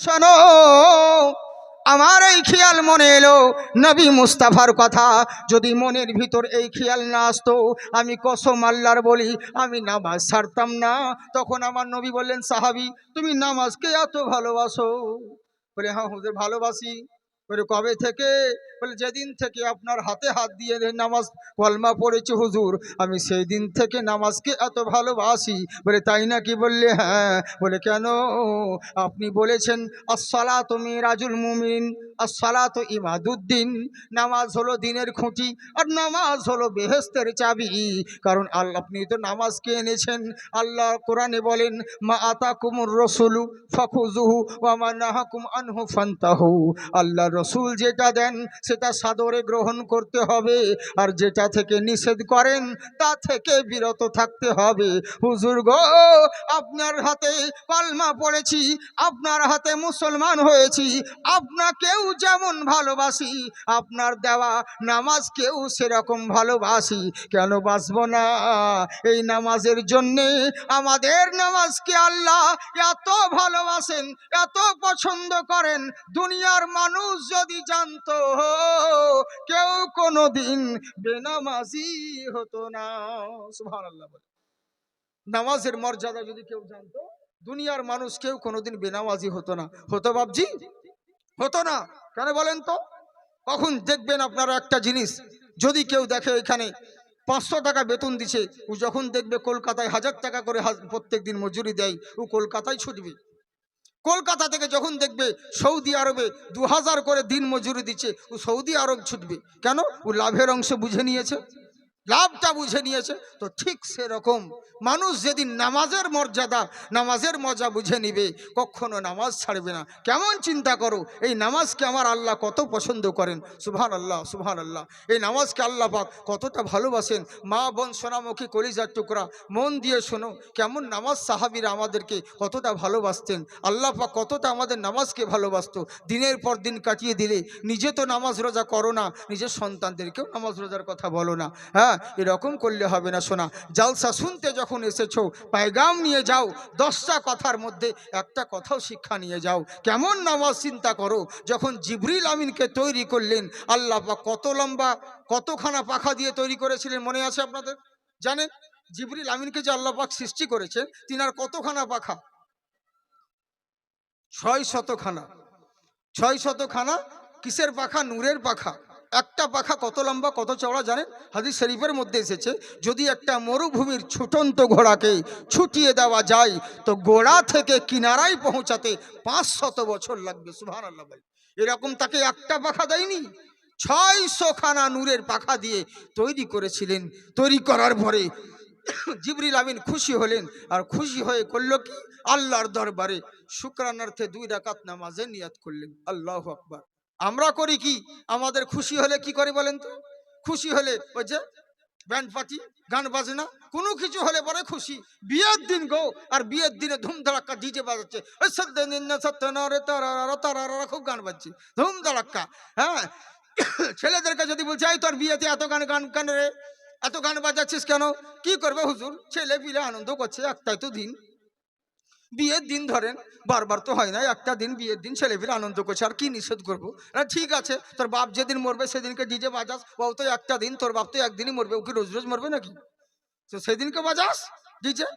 শোনো, আমার এই খেয়াল মনে এলো। নবী মুস্তাফার কথা, যদি মনের ভিতর এই খেয়াল না আসতো, আমি কসম আল্লাহর বলি, আমি নামাজ ছাড়তাম না। তখন আমার নবী বললেন, সাহাবি, তুমি নামাজকে এত ভালোবাসো। বলে হ্যাঁ হুজুর, ভালোবাসি। বলে, কবে থেকে? বলে, যেদিন থেকে আপনার হাতে হাত দিয়ে নামাজ কলমা পড়েছে হুজুর, আমি সেই দিন থেকে নামাজকে এত ভালোবাসি। বলে, তাই নাকি? বললে হ্যাঁ। বলে, কেন? আপনি বলেছেন আসসালা তুমি রাজুল মুমিন আসসালা তো ইমাদুদ্দিন, নামাজ হলো দিনের খুঁটি আর নামাজ হলো বেহেস্তের চাবি। কারণ আল্লাহ আপনি তো নামাজকে এনেছেন। আল্লাহ কোরআনে বলেন, মা আতা কুমুর রসুলু ফখুজুহু ওয়ামা নাহাকুম আনহু ফান্তাহু। আল্লাহ রসুল যেটা দেন, সেটা সাদরে গ্রহণ করতে হবে। আর যেটা থেকে নিষেধ করেন, তা থেকে বিরত থাকতে হবে। হুজুর গো, আপনার হাতে পালমা পড়েছি, আপনার হাতে মুসলমান হয়েছি, আপনাকেও যেমন ভালোবাসি, আপনার দেওয়া নামাজকেও সেরকম ভালোবাসি। কেন বাসব না? এই নামাজের জন্যে আমাদের নামাজকে আল্লাহ এত ভালোবাসেন, এত পছন্দ করেন। দুনিয়ার মানুষ যদি জানতো, কেউ কোনো দিন বেনামাজি হতো না। সুবহানাল্লাহ নামাজের মর্যাদা যদি কেউ জানতো, দুনিয়ার মানুষ কেউ কোনোদিন বেনামাজি হতো না। হতো বাবজি হতো না। কেন বলেন তো? কখন দেখবেন আপনারা একটা জিনিস, যদি কেউ দেখে এখানে পাঁচশো টাকা বেতন দিছে, ও যখন দেখবে কলকাতায় হাজার টাকা করে প্রত্যেক দিন মজুরি দেয়, ও কলকাতায় ছুটবে। কলকাতা থেকে যখন দেখবে সৌদি আরবে দু হাজার করে দিন মজুরি দিচ্ছে, ও সৌদি আরব ছুটবে। কেন? ও লাভের অংশ বুঝে নিয়েছে। লাভটা বুঝে নিয়েছে, তো ঠিক সেরকম। মানুষ যেদিন নামাজের মর্যাদা, নামাজের মজা বুঝে নিবে, কখনো নামাজ ছাড়বে না। কেমন চিন্তা করো, এই নামাজকে আমার আল্লাহ কত পছন্দ করেন। সুভান আল্লাহ সুভান আল্লাহ এই নামাজকে আল্লাহ পাক কতটা ভালোবাসেন। মা, বোন, সোনামুখী, কলিজার টুকরা, মন দিয়ে শোনো, কেমন নামাজ সাহাবিরা আমাদেরকে কতটা ভালোবাসতেন। আল্লাহ পাক কতটা আমাদের নামাজকে ভালোবাসত। দিনের পর দিন কাটিয়ে দিলে, নিজে তো নামাজ রোজা করো না, নিজের সন্তানদেরকেও নামাজ রোজার কথা বলো না। হ্যাঁ এরকম করলে হবে না শোনা জালসা শুনতে যখন এসেছ, পায়গাম নিয়ে যাও, দশটা কথার মধ্যে একটা কথাও শিক্ষা নিয়ে যাও। কেমন নামাজ চিন্তা করো, যখন জিবরিল আমিনকে তৈরি করলেন, আল্লাহ কত লম্বা, কতখানা পাখা দিয়ে তৈরি করেছিলেন, মনে আছে আপনাদের? জানেন? জিবরিল আমিনকে যে আল্লাহ পাক সৃষ্টি করেছেন, তিনার কতখানা পাখা? ছয় শতখানা। ছয় শতখানা কিসের পাখা? নূরের পাখা। একটা পাখা কত লম্বা, কত চওড়া জানেন? হাদিস শরীফের মধ্যে এসেছে, যদি একটা মরুভূমির ছুটন্ত ঘোড়াকে ছুটিয়ে দেওয়া যায়, তো গোড়া থেকে কিনারায় পৌঁছাতে পাঁচ শত বছর লাগবে সুহান আল্লাহ ভাই। এরকম তাকে একটা পাখা দেয়নি ছয়শো খানা নূরের পাখা দিয়ে তৈরি করেছিলেন, তৈরি করার পরে জিবরিল আমিন খুশি হলেন, আর খুশি হয়ে করল কি? আল্লাহর দরবারে শুক্রানার্থে দুই রাকাত নামাজে নিয়াত করলেন, আল্লাহ আকবার। আমরা করি কি? আমাদের খুশি হলে কি করে বলেন তো? খুশি হলে ওই যে ব্যান্ড পার্টি গান বাজনা, কোনো কিছু হলে পরে খুশি। বিয়ের দিন গো, আর বিয়ের দিনে ধুম ধড়াক্কা ডিজে বাজাচ্ছে। ওই সত্যনারে তারা তারা খুব গান বাজছে। ধুম ধড়াক্কা হ্যাঁ? ছেলেদেরকে যদি বলছে, এই তোর বিয়েতে এত গান গান কেন রে? এত গান বাজাচ্ছিস কেন? কি করবে হুজুর? ছেলে পিলে আনন্দ করছে একটাই তো দিন। বিয়ের দিন ধরেন, বারবার তো হয় না, একটা দিন বিয়ের দিন ছেলেপিলে আনন্দ করছে, আর কি নিষেধ করব? ঠিক আছে, তোর বাপ যেদিন মরবে সেদিনকে ডিজে বাজাস বাবু তো একটা দিন তোর বাপ তো একদিনই মরবে ওকে রোজ রোজ মরবে নাকি? তো সেদিনকে বাজাস ডিজে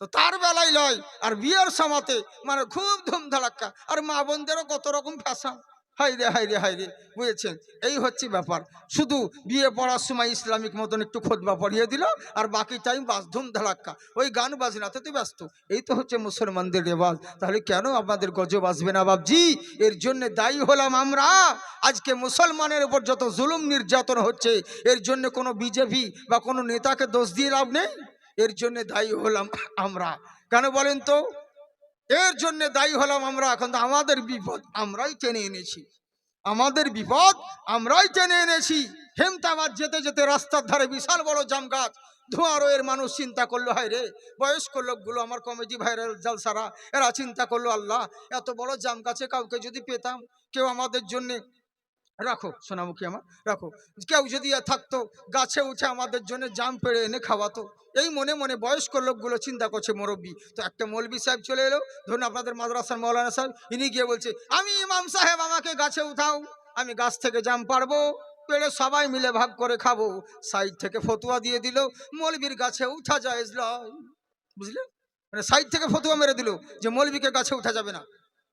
তো তার বেলায় লয়, আর বিয়ের সমাতে মানে খুব ধুমধাড়াক্কা, আর মা বোনদেরও কত রকম ফ্যাশন। হাই রে হাই রে হাই রে বুঝেছেন? এই হচ্ছে ব্যাপার। শুধু বিয়ে পড়ার সময় ইসলামিক মতন একটু খোদবা পড়িয়ে দিল আর বাকি টাইম বাস ধুম ধাড়াক্কা ওই গান বাজনাতে তো ব্যস্ত। এই তো হচ্ছে মুসলমানদের রেওয়াজ। তাহলে কেন আমাদের গজব আসবে না বাবজি এর জন্য দায়ী হলাম আমরা। আজকে মুসলমানের উপর যত জুলুম নির্যাতন হচ্ছে, এর জন্য কোনো বিজেপি বা কোনো নেতাকে দোষ দিয়ে লাভ নেই? এর জন্য দায়ী হলাম আমরা। কেন বলেন তো? এর জন্য দায়ী হলাম আমরা। এখন তো আমাদের বিপদ, আমরাই টেনে এনেছি। আমাদের বিপদ, আমরাই টেনে এনেছি। হেমতাবাদ যেতে যেতে রাস্তার ধারে বিশাল বড় জাম গাছ। ধোঁয়ারও এর মানুষ চিন্তা করল, হায় রে, বয়স্ক লোকগুলো আমার কমেডি ভাইরাল জালসারা, এরা চিন্তা করল, আল্লাহ, এত বড় জাম গাছে কাউকে যদি পেতাম, কেউ আমাদের জন্যে রাখো, সোনামুখী আমার, রাখো। কেউ যদি থাকতো, গাছে উঠে আমাদের জন্য জাম পেড়ে এনে খাওয়াতো। এই মনে মনে বয়স্ক লোকগুলো চিন্তা করছে, মুরব্বী। তো একটা মৌলবি সাহেব চলে এলো, ধরুন আপনাদের মাদ্রাসার মৌলানা সাহেব, ইনি গিয়ে বলছে, আমি ইমাম সাহেব, আমাকে গাছে উঠাও, আমি গাছ থেকে জাম পারব পেড়ে সবাই মিলে ভাগ করে খাব। সাইড থেকে ফতুয়া দিয়ে দিল মৌলবীর গাছে উঠা যায় বুঝলে মানে সাইড থেকে ফতুয়া মেরে দিল যে মৌলবীকে গাছে উঠা যাবে না।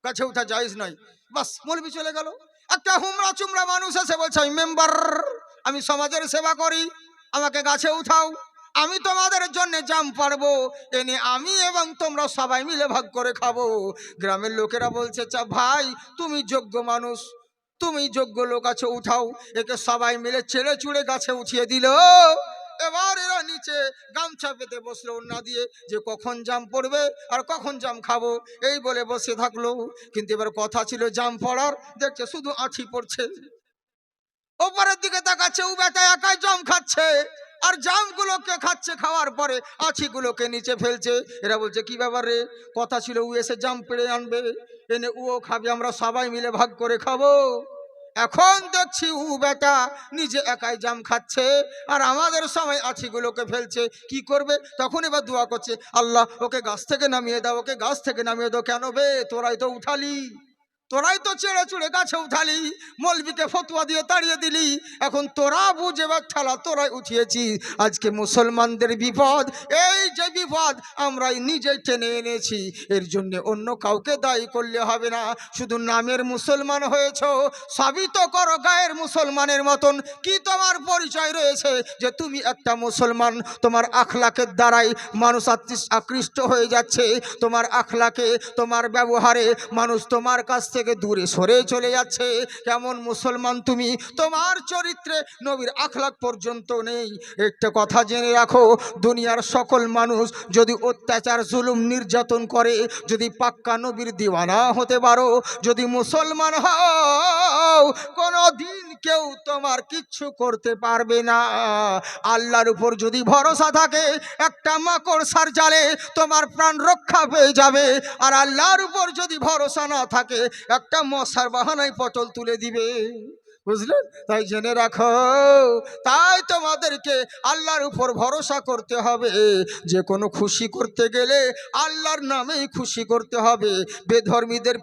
গাছে উঠা জায়েজ নয় বাস মৌলবি চলে গেল। একটা হুমরা চুমরা মানুষ এসে বলছে আমি মেম্বার, আমি সমাজের সেবা করি, আমাকে গাছে উঠাও, আমি তোমাদের জন্য জাম পারব এনে আমি এবং তোমরা সবাই মিলে ভাগ করে খাব। গ্রামের লোকেরা বলছে চা ভাই, তুমি যোগ্য মানুষ, তুমি যোগ্য লোক আছো, উঠাও। একে সবাই মিলে চেড়ে চুড়ে গাছে উঠিয়ে দিল। এবার এরা নিচে গামছা পেতে বসল না দিয়ে যে কখন জাম পড়বে আর কখন জাম খাব। এই বলে বসে থাকল। কিন্তু এবার কথা ছিল জাম পড়ার। দেখছে শুধু আঁঠি পড়ছে। ওপরের দিকে তাকাচ্ছে, ও বেটা একাই জাম খাচ্ছে। আর জামগুলোকে খাচ্ছে খাওয়ার পরে আছিগুলোকে নিচে ফেলছে। এরা বলছে, কি ব্যাপার রে? কথা ছিল ও এসে জাম পেড়ে আনবে। এনে ও খাবে, আমরা সবাই মিলে ভাগ করে খাব। এখন দেখছি উ বেটা নিজে একাই জাম খাচ্ছে আর আমাদের সময় আছিগুলোকে ফেলছে। কি করবে? তখন এবার দোয়া করছে, আল্লাহ, ওকে গাছ থেকে নামিয়ে দাও, ওকে গাছ থেকে নামিয়ে দাও। কেন বে? তোরাই তো উঠালি। তোরাই তো চেড়ে চুড়ে গাছে উঠালি, মলবিকে ফতুয়া দিয়ে তাড়িয়ে দিলি। এখন তোরা বুঝে ঠেলা, তোরাই উঠিয়েছি আজকে মুসলমানদের বিপদ, এই যে বিপদ, আমরাই নিজে টেনে এনেছি। এর জন্য অন্য কাউকে দায়ী করলে হবে না। শুধু নামের মুসলমান হয়েছ, সবই তো করো গায়ের মুসলমানের মতন। কি তোমার পরিচয় রয়েছে যে তুমি একটা মুসলমান? তোমার আখলাকের দ্বারাই মানুষ আকৃষ্ট হয়ে যাচ্ছে। তোমার আখলাকে, তোমার ব্যবহারে মানুষ তোমার কাছ থেকে দূরে সরে চলে যাচ্ছে। কেমন মুসলমান তুমি? তোমার চরিত্রে নবীর আখলাখ পর্যন্ত নেই। একটা কথা জেনে রাখো, দুনিয়ার সকল মানুষ যদি অত্যাচার, জুলুম, নির্যাতন করে, যদি পাক্কা নবীর দিওয়ানা হতে পারো, যদি মুসলমান হও কোনো দিন কেউ তোমার কিচ্ছু করতে পারবে না। আল্লাহর উপর যদি ভরসা থাকে, একটা মাকড় সার জালে তোমার প্রাণ রক্ষা পেয়ে যাবে। আর আল্লাহর উপর যদি ভরসা না থাকে, একটা মশার বাহানায় পটল তুলে দিবে। বুঝলেন? তাই জেনে রাখো, তাই তোমাদেরকে আল্লাহর উপর ভরসা করতে হবে। যে কোনো খুশি করতে গেলে আল্লাহর নামেই খুশি করতে হবে। বেধর্মীদের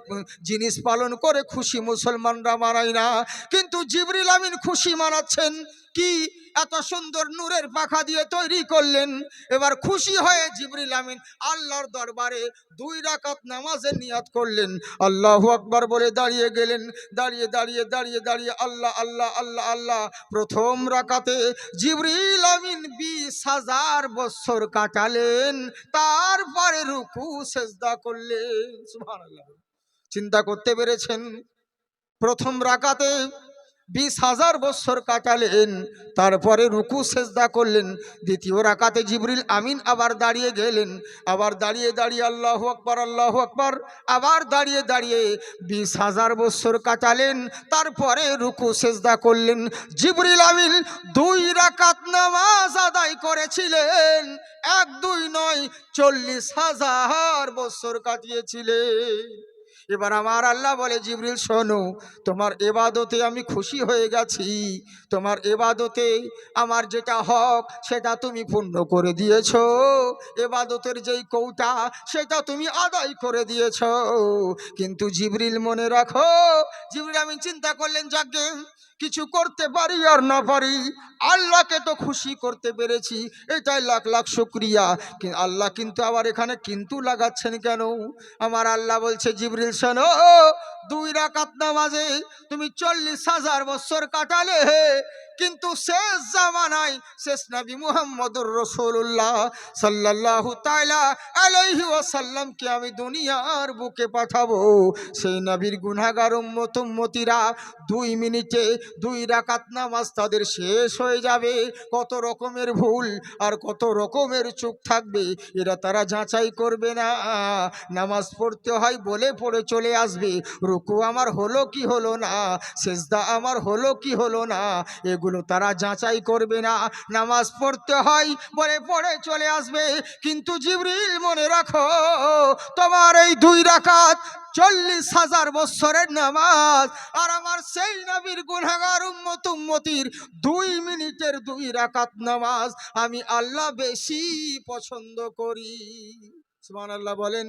জিনিস পালন করে খুশি মুসলমানরা মানায় না। কিন্তু জিবরিল আমিন খুশি মানাচ্ছেন। কি এত সুন্দর নূরের পাখা দিয়ে তৈরি করলেন? এবার খুশি হয়ে জিবরিল আমিন আল্লাহর দরবারে দুই রাকাত নামাজের নিয়াত করলেন। আল্লাহ আকবার বলে দাঁড়িয়ে গেলেন। দাঁড়িয়ে দাঁড়িয়ে দাঁড়িয়ে দাঁড়িয়ে আল্লাহ আল্লাহ আল্লাহ আল্লাহ। প্রথম রাকাতে জিবরিল আমিন বিশ হাজার বছর কাটালেন। তারপরে রুকু, সেজদা করলেন। চিন্তা করতে পেরেছেন? প্রথম রাকাতে বিশ হাজার বছর কাটালেন, তারপরে রুকু সেজদা করলেন, দ্বিতীয় রাকাতে জিবরিল আমিন আবার দাঁড়িয়ে গেলেন, আবার দাঁড়িয়ে দাঁড়িয়ে আল্লাহ আকবর আল্লাহ আকবর, আবার দাঁড়িয়ে দাঁড়িয়ে বিশ হাজার বছর কাটালেন, তারপরে রুকু সেজদা করলেন। জিবরিল আমিন দুই রাকাত নামাজ আদায় করেছিলেন, এক, দুই, নয়, চল্লিশ হাজার বছর কাটিয়েছিলেন। এবার আমার আল্লাহ বলে, জিবরিল, শোনো, তোমার এবাদতে আমি খুশি হয়ে গেছি। তোমার এবাদতে আমার যেটা হক, সেটা তুমি পূর্ণ করে দিয়েছ। এবাদতের যেই কৌটা, সেটা তুমি আদায় করে দিয়েছ। কিন্তু জিবরিল, মনে রাখো, জিবরিল, আমি চিন্তা করলেন, যাকে কিছু করতে পারি আর না পারি, আল্লাহকে তো খুশি করতে পেরেছি, এটাই লাখ লাখ শুক্রিয়া। আল্লাহ কিন্তু আবার এখানে কিন্তু লাগাচ্ছেন কেন? আমার আল্লাহ বলছে, জিবরিল শোনো দুই রাকাত নামাজে তুমি চল্লিশ হাজার বছর কাটালে, কিন্তু শেষ জামানায় শেষ নবী মুহাম্মদুর রসুল্লাহ সাল্লাল্লাহু তাআলা আলাইহি ওয়াসাল্লামকে আমি দুনিয়ার বুকে পাঠাবো। সেই নবীর গুনাহগার উম্মত দুই মিনিটে দুই রাকাত নামাজ তাদের শেষ হয়ে যাবে। কত রকমের ভুল আর কত রকমের চুপ থাকবে, এরা তারা যাচাই করবে না। নামাজ পড়তে হয় বলে পড়ে চলে আসবে। রুকু আমার হলো কি হলো না? সেজদা আমার হলো কি হলো না? এগুলো তারা যাচাই করবে না। নামাজ পড়তে হয় বলে পড়ে চলে আসবে। কিন্তু জিবরিল মনে রাখো, তোমার এই দুই রাকাত চল্লিশ হাজার বৎসরের নামাজ আর আমার সেই নবীর গুনাগার উম্মত উম্মতির দুই মিনিটের দুই রাকাত নামাজ আমি আল্লাহ বেশি পছন্দ করি। সুবহান আল্লাহ বলেন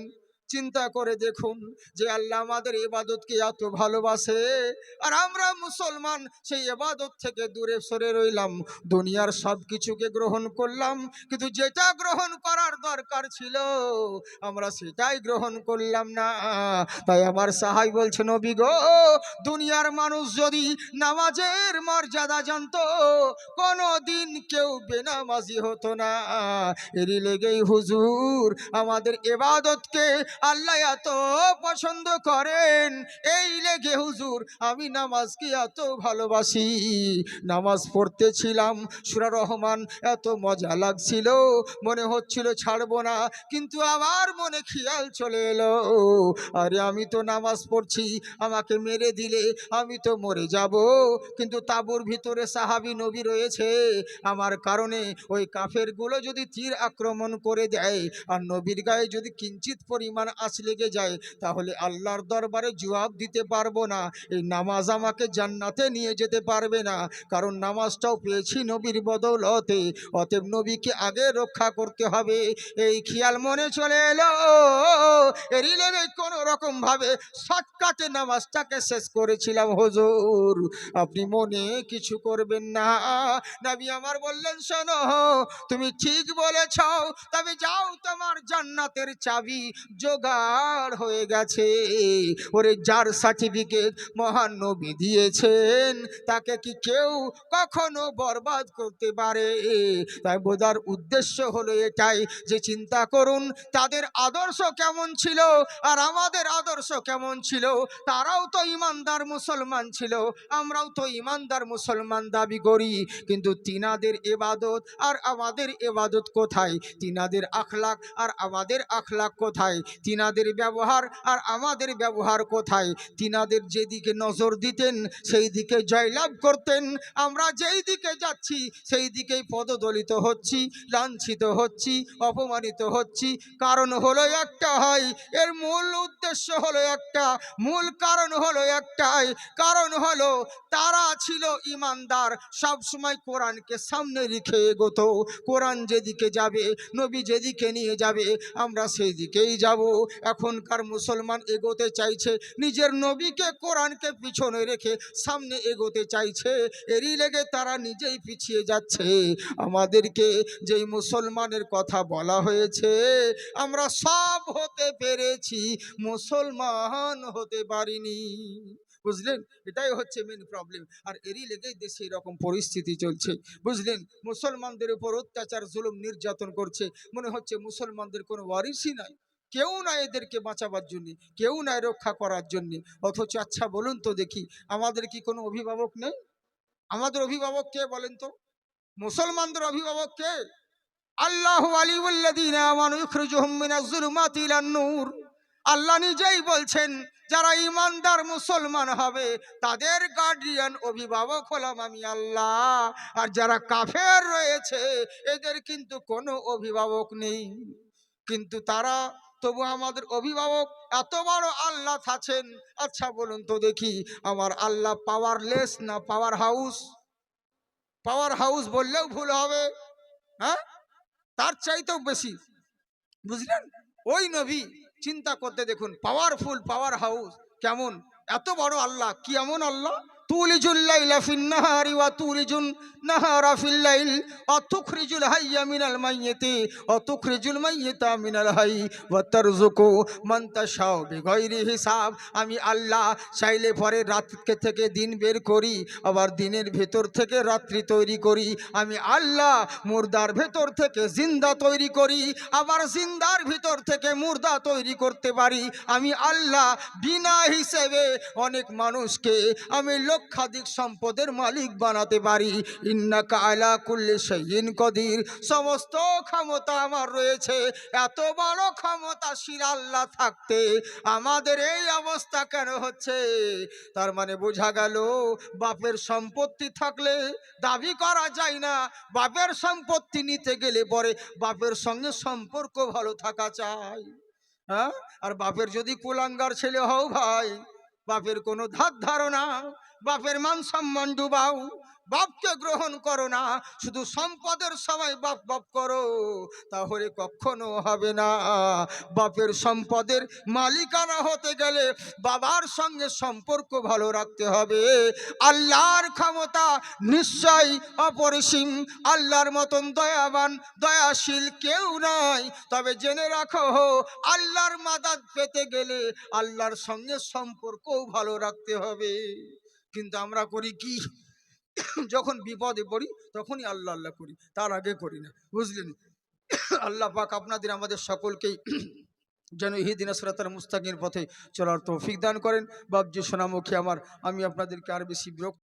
চিন্তা করে দেখুন যে আল্লাহ আমাদের এবাদতকে এত ভালোবাসে। আর আমরা মুসলমান সেই এবাদত থেকে দূরে সরে রইলাম। দুনিয়ার সব কিছুকে গ্রহণ করলাম, কিন্তু যেটা গ্রহণ করার দরকার ছিল, আমরা সেটাই গ্রহণ করলাম না। তাই আমার সাহাই বলছে, নবী গো, দুনিয়ার মানুষ যদি নামাজের মর্যাদা জানতো কোনো দিন কেউ বেনামাজি হতো না। এরই লেগেই হুজুর, আমাদের এবাদতকে আল্লাহ এত পছন্দ করেন। এই লেগে হুজুর, আমি নামাজকে এত ভালোবাসি। নামাজ পড়তেছিলাম, সুরা রহমান এত মজা লাগছিল, মনে হচ্ছিল ছাড়বো না, কিন্তু আমার মনে খেয়াল চলে এলো। আরে আমি তো নামাজ পড়ছি, আমাকে মেরে দিলে আমি তো মরে যাব। কিন্তু তাবুর ভিতরে সাহাবি নবী রয়েছে, আমার কারণে ওই কাফেরগুলো যদি তীর আক্রমণ করে দেয়, আর নবীর গায়ে যদি কিঞ্চিত পরিমাণ আঁচ লেগে যায়, তাহলে আল্লাহর দরবারে জবাব দিতে পারব না। এই নামাজ আমাকে জান্নাতে নিয়ে যেতে পারবে না, কারণ নামাজটাও পেয়েছি নবীর বদৌলতে। অতএব নবীকে আগে রক্ষা করতে হবে। এই খেয়াল মনে চলে এলো লেগে কোনো রকম ভাবে শর্টকাটে নামাজটাকে শেষ করেছিলাম, হজুর। আপনি মনে কিছু করবেন না। নবী আমার বললেন, শোনো, তুমি ঠিক বলেছ, তবে যাও তোমার জান্নাতের চাবি জোগাড় হয়ে গেছে। ওরে যার সার্টিফিকেট মহান নবী দিয়েছেন, তাকে কি কেউ কখনো বরবাদ করতে পারে? তাই বোঝার উদ্দেশ্য হলো এটাই যে চিন্তা করুন, তাদের আদর্শ কেমন ছিল আর আমাদের আদর্শ কেমন ছিল? তারাও তো ইমানদার মুসলমান ছিল, আমরাও তো ইমানদার মুসলমান দাবি করি। কিন্তু তিনাদের এবাদত আর আমাদের এবাদত কোথায়? তিনাদের আখলাক আর আমাদের আখলাক কোথায়? তিনাদের ব্যবহার আর আমাদের ব্যবহার কোথায়? তিনাদের যেদিকে নজর দিতেন সেই দিকে জয়লাভ করতেন। আমরা যেই দিকে যাচ্ছি, সেই দিকেই পদদলিত হচ্ছি, লাঞ্ছিত হচ্ছি, অপমানিত হচ্ছি। কারণ হলো একটা হয়, এর মূল উদ্দেশ্য হলো একটা, মূল কারণ হলো একটাই। কারণ হলো, তারা ছিল ইমানদার সব সময় কোরআনকে সামনে রেখে এগোতো। কোরআন যেদিকে যাবে, নবী যেদিকে নিয়ে যাবে, আমরা সেই দিকেই যাব। এখনকার মুসলমান এগোতে চাইছে। নিজের নবীকে, কোরআনকে পিছনে রেখে সামনে এগোতে চাইছে। এরই লেগে তারা নিজেই পিছিয়ে যাচ্ছে। আমাদেরকে যেই মুসলমানের কথা বলা হয়েছে, আমরা সব হতে পেরেছি, মুসলমান হতে পারিনি। বুঝলেন? এটাই হচ্ছে মেন প্রবলেম আর এরই লেগেই দেশে এরকম পরিস্থিতি চলছে। বুঝলেন? মুসলমানদের উপর অত্যাচার, জুলুম, নির্যাতন করছে। মনে হচ্ছে মুসলমানদের কোনো ওয়ারিসই নাই। কেউ না এদেরকে বাঁচাবার জন্যে, কেউ না রক্ষা করার জন্যে। অথচ আচ্ছা বলুন তো দেখি, আমাদের কি কোনো অভিভাবক নেই? আমাদের অভিভাবক কে বলেন তো? মুসলমানদের অভিভাবক কে? আল্লাহ নূর। আল্লাহ নিজেই বলছেন, যারা ইমানদার মুসলমান হবে, তাদের গার্ডিয়ান অভিভাবক হলাম আমি আল্লাহ। আর যারা কাফের রয়েছে, এদের কিন্তু কোনো অভিভাবক নেই। কিন্তু তারা তবু আমাদের অভিভাবক এত বড় আল্লাহ আছেন। আচ্ছা বলুন তো দেখি, আমার আল্লাহ পাওয়ারলেস না পাওয়ার হাউস পাওয়ার হাউস বললেও ভুল হবে হ্যাঁ? তার চাইতেও বেশি, বুঝলেন? ওই নবী, চিন্তা করতে দেখুন পাওয়ারফুল পাওয়ার হাউস কেমন? এত বড় আল্লাহ, কি এমন আল্লাহ? তুলিজুল লাইলা ফিন নাহারি ওয়া তুলিজুন নাহারা ফিল লাইল। ওয়া তুখরিজুল হাইয়া মিনাল মাইয়িতি ওয়া তুখরিজুল মাইয়িতা মিনাল হাই। ওয়া তারযুকু মান তাশাউ বিগাইরি হিসাব। আমি আল্লাহ চাইলে পরে রাতকে থেকে দিন বের করি, আবার দিনের ভেতর থেকে রাত্রি তৈরি করি। আমি আল্লাহ মুর্দার ভেতর থেকে জিন্দা তৈরি করি, আবার জিন্দার ভিতর থেকে মুর্দা তৈরি করতে পারি। আমি আল্লাহ বিনা হিসেবে অনেক মানুষকে আমি লক্ষাধিক সম্পদের মালিক বানাতে পারি। ইন্না কায়লা কুল্লি সেইন কদির। সমস্ত ক্ষমতা আমার রয়েছে। এত বড় ক্ষমতাশীল আল্লাহ থাকতে আমাদের এই অবস্থা কেন হচ্ছে? তার মানে বোঝা গেল, বাপের সম্পত্তি থাকলে দাবি করা যায় না। বাপের সম্পত্তি নিতে গেলে পরে বাপের সঙ্গে সম্পর্ক ভালো থাকা চাই। হ্যাঁ? আর বাপের যদি কুলাঙ্গার ছেলে হও ভাই, বাপের কোনো ধার ধারণা বাপের মান সম্মান ডুবাও, বাপকে গ্রহণ করো না, শুধু সম্পদের সময় বাপ বাপ করো, তাহলে কখনো হবে না। বাপের সম্পদের মালিকানা হতে গেলে বাবার সঙ্গে সম্পর্ক ভালো রাখতে হবে। আল্লাহর ক্ষমতা নিশ্চয়ই অপরিসীম, আল্লাহর মতন দয়াবান, দয়াশীল কেউ নাই। তবে জেনে রাখো, আল্লাহর মাদাত পেতে গেলে আল্লাহর সঙ্গে সম্পর্কও ভালো রাখতে হবে। কিন্তু আমরা করি কি? যখন বিপদে পড়ি, তখনই আল্লাহ আল্লাহ করি। তার আগে করি না, বুঝলেন? আল্লাহ পাক আপনাদের, আমাদের সকলকেই যেন ইহিদিন সরাতার মুস্তাকির পথে চলার তৌফিক দান করেন। বাবজি সোনামুখী আমার, আমি আপনাদেরকে আর বেশি বিরক্ত